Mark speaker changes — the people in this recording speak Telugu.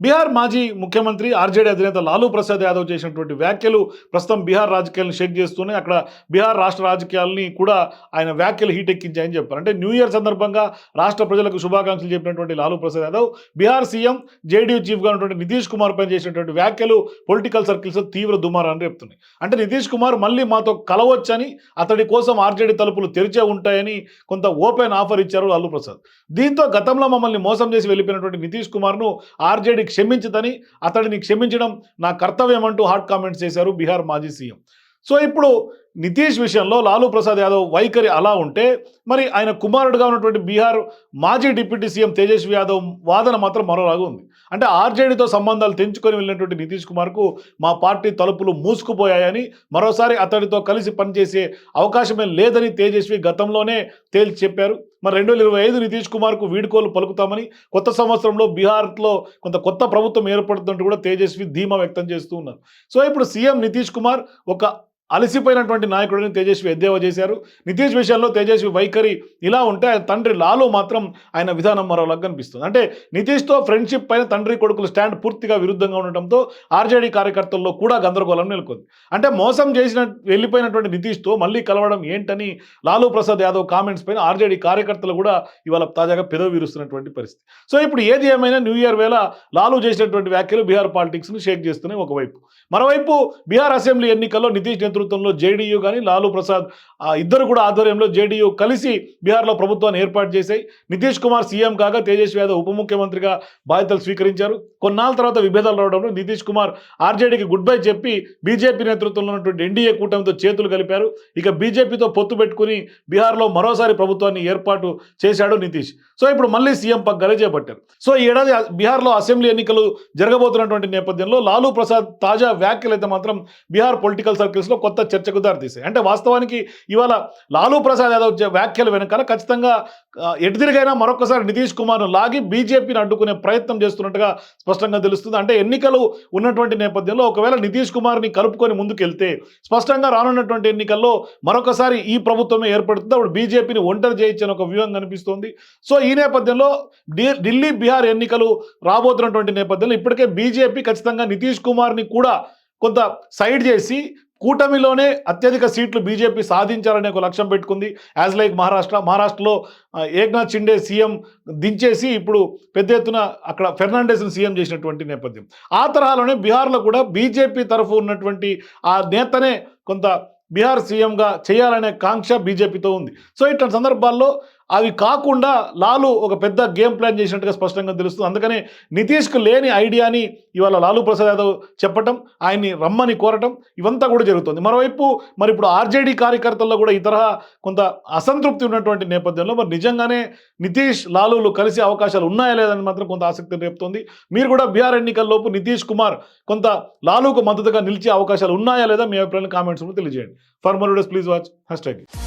Speaker 1: బీహార్ మాజీ ముఖ్యమంత్రి ఆర్జేడీ అధినేత లాలూ ప్రసాద్ యాదవ్ చేసినటువంటి వ్యాఖ్యలు ప్రస్తుతం బీహార్ రాజకీయాలను షేక్ చేస్తూనే అక్కడ బీహార్ రాష్ట్ర రాజకీయాలని కూడా ఆయన వ్యాఖ్యలు హీట్ ఎక్కించాయని చెప్పారు. అంటే న్యూ ఇయర్ సందర్భంగా రాష్ట్ర ప్రజలకు శుభాకాంక్షలు చెప్పినటువంటి లాలూ ప్రసాద్ యాదవ్ బీహార్ సీఎం జేడీయూ చీఫ్గా ఉన్నటువంటి నితీష్ కుమార్ పైన చేసినటువంటి వ్యాఖ్యలు పొలిటికల్ సర్కిల్స్ తీవ్ర దుమారాన్ని రేపుతున్నాయి. అంటే నితీష్ కుమార్ మళ్ళీ మాతో కలవచ్చని అతడి కోసం ఆర్జేడీ తలుపులు తెరిచే ఉంటాయని కొంత ఓపెన్ ఆఫర్ ఇచ్చారు లాలూ ప్రసాద్. దీంతో గతంలో మమ్మల్ని మోసం చేసి వెళ్ళిపోయినటువంటి నితీష్ కుమార్ను ఆర్జేడీ క్షమించదని అతడిని క్షమించడం నా కర్తవ్యం అంటూ హాట్ కామెంట్స్ చేశారు బీహార్ మాజీ సీఎం. సో ఇప్పుడు నితీష్ విషయంలో లాలూ ప్రసాద్ యాదవ్ వైఖరి అలా ఉంటే మరి ఆయన కుమారుడుగా ఉన్నటువంటి బీహార్ మాజీ డిప్యూటీ సీఎం తేజస్వి యాదవ్ వాదన మాత్రం మరోలాగా ఉంది. అంటే ఆర్జేడీతో సంబంధాలు తెంచుకొని వెళ్ళినటువంటి నితీష్ కుమార్కు మా పార్టీ తలుపులు మూసుకుపోయాయని మరోసారి అతడితో కలిసి పనిచేసే అవకాశమే లేదని తేజస్వి గతంలోనే తేల్చి చెప్పారు. మరి రెండు వేల ఇరవై ఐదు నితీష్ కుమార్కు వీడ్కోలు పలుకుతామని కొత్త సంవత్సరంలో బీహార్లో కొంత కొత్త ప్రభుత్వం ఏర్పడుతుంటూ కూడా తేజస్వి ధీమా వ్యక్తం చేస్తూ ఉన్నారు. సో ఇప్పుడు సీఎం నితీష్ కుమార్ ఒక అలసిపోయినటువంటి నాయకుడిని తేజస్వి ఎద్దేవా చేశారు. నితీష్ విషయంలో తేజస్వి వైఖరి ఇలా ఉంటే ఆయన తండ్రి లాలు మాత్రం ఆయన విధానం మరోలాగా కనిపిస్తుంది. అంటే నితీష్తో ఫ్రెండ్షిప్ పైన తండ్రి కొడుకులు స్టాండ్ పూర్తిగా విరుద్ధంగా ఉండటంతో ఆర్జేడీ కార్యకర్తల్లో కూడా గందరగోళం నెలకొంది. అంటే మోసం చేసిన వెళ్ళిపోయినటువంటి నితీష్తో మళ్ళీ కలవడం ఏంటని లాలూ ప్రసాద్ యాదవ్ కామెంట్స్ పైన ఆర్జేడీ కార్యకర్తలు కూడా ఇవాళ తాజాగా పెదవి విరుస్తున్నటువంటి పరిస్థితి. సో ఇప్పుడు ఏది ఏమైనా న్యూ ఇయర్ వేళ లాలూ చేసినటువంటి వ్యాఖ్యలు బీహార్ పాలిటిక్స్ను షేక్ చేస్తున్నాయి ఒకవైపు. మరోవైపు బీహార్ అసెంబ్లీ ఎన్నికల్లో నితీష్ నేతృత్వంలో జేడీయూ కానీ లాలూ ప్రసాద్ ఇద్దరు కూడా ఆధ్వర్యంలో జేడీయూ కలిసి బీహార్లో ప్రభుత్వాన్ని ఏర్పాటు చేశాయి. నితీష్ కుమార్ సీఎం కాగా తేజస్వి యాదవ్ ఉప ముఖ్యమంత్రిగా బాధ్యతలు స్వీకరించారు. కొన్నాళ్ళ తర్వాత విభేదాలు రావడంలో నితీష్ కుమార్ ఆర్జేడీకి గుడ్ బై చెప్పి బీజేపీ నేతృత్వంలో ఉన్నటువంటి ఎన్డీఏ కూటమితో చేతులు కలిపారు. ఇక బీజేపీతో పొత్తు పెట్టుకుని బీహార్లో మరోసారి ప్రభుత్వాన్ని ఏర్పాటు చేశాడు నితీష్. సో ఇప్పుడు మళ్ళీ సీఎం పగ్గలే చేపట్టారు సో ఈ ఏడాది బీహార్లో అసెంబ్లీ ఎన్నికలు జరగబోతున్నటువంటి నేపథ్యంలో లాలూ ప్రసాద్ తాజా వ్యాఖ్యలు అయితే మాత్రం బీహార్ పొలిటికల్ సర్కిల్స్లో కొత్త కొత్త చర్చకు దారితీసాయి అంటే వాస్తవానికి ఇవాళ లాలూ ప్రసాద్ యాదవ్ వ్యాఖ్యలు వ్యాఖ్యల వెనకాల ఖచ్చితంగా ఎటుదిరిగైనా మరొకసారి నితీష్ కుమార్ను లాగి బీజేపీని అడ్డుకునే ప్రయత్నం చేస్తున్నట్టుగా స్పష్టంగా తెలుస్తుంది. అంటే ఎన్నికలు ఉన్నటువంటి నేపథ్యంలో ఒకవేళ నితీష్ కుమార్ని కలుపుకొని ముందుకెళ్తే స్పష్టంగా రానున్నటువంటి ఎన్నికల్లో మరొకసారి ఈ ప్రభుత్వమే ఏర్పడుతుంది. అప్పుడు బీజేపీని ఒంటరి చేయించని ఒక వ్యూహం కనిపిస్తోంది. సో ఈ నేపథ్యంలో ఢిల్లీ బీహార్ ఎన్నికలు రాబోతున్నటువంటి నేపథ్యంలో ఇప్పటికే బీజేపీ ఖచ్చితంగా నితీష్ కుమార్ని కూడా కొంత సైడ్ చేసి కూటమిలోనే అత్యధిక సీట్లు బీజేపీ సాధించాలనే ఒక లక్ష్యం పెట్టుకుంది. యాజ్ లైక్ మహారాష్ట్ర మహారాష్ట్రలో ఏక్నాథ్ షిండే సీఎం దించేసి ఇప్పుడు పెద్ద ఎత్తున అక్కడ ఫెర్నాండెస్ని సీఎం చేసినటువంటి నేపథ్యం. ఆ తరహాలోనే బీహార్లో కూడా బీజేపీ తరఫు ఉన్నటువంటి ఆ నేతనే కొంత బీహార్ సీఎంగా చేయాలనే కాంక్ష బీజేపీతో ఉంది. సో ఇట్లాంటి సందర్భాల్లో అవి కాకుండా లాలు ఒక పెద్ద గేమ్ ప్లాన్ చేసినట్టుగా స్పష్టంగా తెలుస్తుంది. అందుకనే నితీష్కు లేని ఐడియాని ఇవాళ లాలూ ప్రసాద్ యాదవ్ చెప్పటం ఆయన్ని రమ్మని కోరటం ఇవంతా కూడా జరుగుతుంది. మరోవైపు మరి ఇప్పుడు ఆర్జేడీ కార్యకర్తల్లో కూడా ఈ తరహా కొంత అసంతృప్తి ఉన్నటువంటి నేపథ్యంలో మరి నిజంగానే నితీష్ లాలూలు కలిసే అవకాశాలు ఉన్నాయా లేదని మాత్రం కొంత ఆసక్తి రేపుతోంది. మీరు కూడా బీహార్ ఎన్నికల్లోపు నితీష్ కుమార్ కొంత లాలూకు మద్దతుగా నిలిచే అవకాశాలు ఉన్నాయా లేదా మీ అభిప్రాయాన్ని కామెంట్స్ తెలియజేయండి. For more please watch hash tag